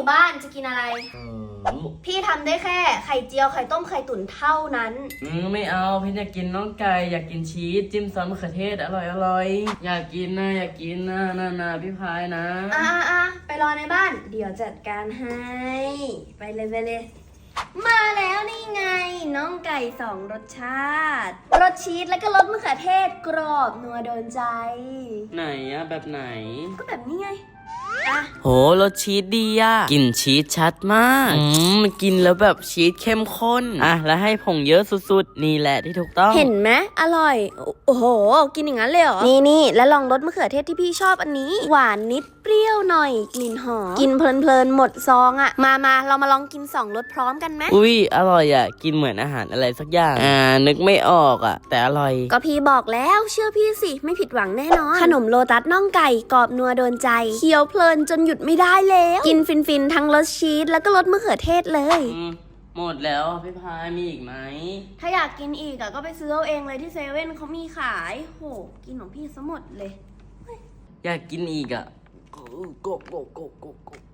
อยู่บ้านจะกินอะไรเออพี่ทำได้แค่ไข่เจียวไข่ต้มไข่ตุ๋นเท่านั้น อืมไม่เอาพี่อยากกินน้องไก่อยากกินชีสจิ้มซอสมะเขือเทศอร่อยอร่อยอยากกินนะอยากกินนะนะนะพี่พายนะอะอะอะไปรอในบ้าน เดี๋ยวจัดการให้ ไปเลยไปเลย มาแล้วนี่ไง น้องไก่สองรสชาติ รสชีสแล้วก็รสมะเขือเทศกรอบนัวโดนใจ ไหนอะแบบไหน ก็แบบนี้ไง อะโหรสชีสดีอะกลิ่นชีสชัดมาก อืมมันกินแล้วแบบชีสเข้มข้น อะ แล้วให้ผงเยอะสุดๆ นี่แหละที่ถูกต้อง เห็นไหมอร่อย โอ้โห กินอย่างนั้นเลยเหรอ นี่นี่แล้วลองรสมะเขือเทศที่พี่ชอบอันนี้ หวานนิดเป รี้ยวหน่อย กลิ่นหอม กินเพลินๆหมดซองอะ่ะมามาเรามาลองกินสองรสพร้อมกันไหม อุ้ยอร่อยอะกินเหมือนอาหารอะไรสักอย่าง อ่า นึกไม่ออกอะแต่อร่อย ก็พี่บอกแล้วเชื่อพี่สิ ไม่ผิดหวังแน่นอน ขนมโลตัสน่องไก่กรอบนัวโดนใจ เคี้ยวเพลินจนหยุดไม่ได้แล้ว กินฟินๆทั้งรสชีสแล้วก็รสมะเขือเทศเลย อืมหมดแล้วพี่พายมีอีกไหม ถ้าอยากกินอีกอะก็ไปซื้อเอาเองเลยที่เซเว่นเขามีขาย โห กินของพี่ซะหมดเลย อยากกินอีกอะ โกโกโกโกโกโก